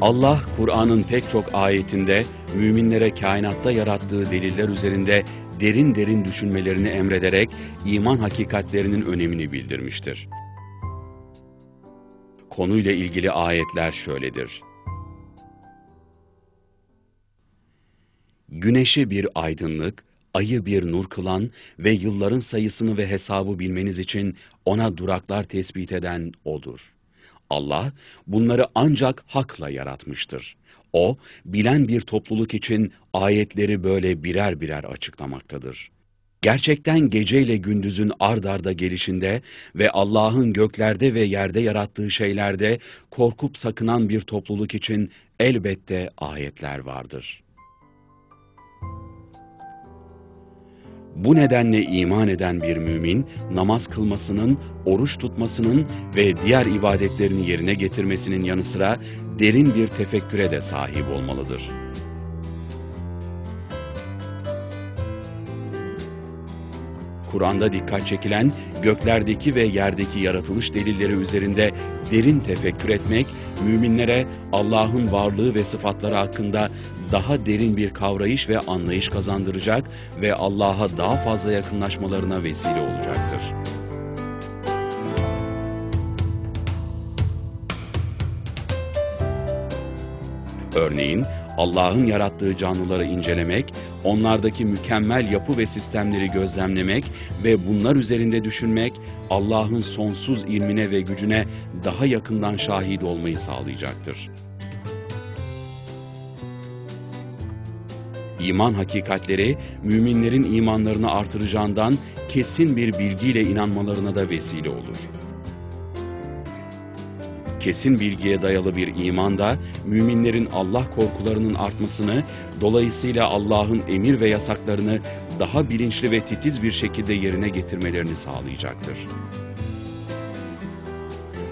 Allah, Kur'an'ın pek çok ayetinde müminlere kainatta yarattığı deliller üzerinde derin derin düşünmelerini emrederek iman hakikatlerinin önemini bildirmiştir. Konuyla ilgili ayetler şöyledir. Güneşi bir aydınlık, ayı bir nur kılan ve yılların sayısını ve hesabı bilmeniz için ona duraklar tespit eden O'dur. Allah bunları ancak hakla yaratmıştır. O, bilen bir topluluk için ayetleri böyle birer birer açıklamaktadır. Gerçekten geceyle gündüzün ard arda gelişinde ve Allah'ın göklerde ve yerde yarattığı şeylerde korkup sakınan bir topluluk için elbette ayetler vardır.'' Bu nedenle iman eden bir mümin, namaz kılmasının, oruç tutmasının ve diğer ibadetlerini yerine getirmesinin yanı sıra derin bir tefekküre de sahip olmalıdır. Kur'an'da dikkat çekilen göklerdeki ve yerdeki yaratılış delilleri üzerinde derin tefekkür etmek, müminlere Allah'ın varlığı ve sıfatları hakkında daha derin bir kavrayış ve anlayış kazandıracak ve Allah'a daha fazla yakınlaşmalarına vesile olacaktır. Örneğin Allah'ın yarattığı canlıları incelemek, onlardaki mükemmel yapı ve sistemleri gözlemlemek ve bunlar üzerinde düşünmek, Allah'ın sonsuz ilmine ve gücüne daha yakından şahit olmayı sağlayacaktır. İman hakikatleri, müminlerin imanlarını artıracağından kesin bir bilgiyle inanmalarına da vesile olur. Kesin bilgiye dayalı bir iman da müminlerin Allah korkularının artmasını, dolayısıyla Allah'ın emir ve yasaklarını daha bilinçli ve titiz bir şekilde yerine getirmelerini sağlayacaktır.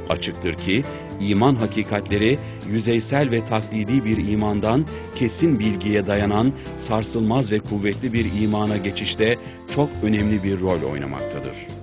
Açıktır ki iman hakikatleri yüzeysel ve taklidi bir imandan kesin bilgiye dayanan sarsılmaz ve kuvvetli bir imana geçişte çok önemli bir rol oynamaktadır.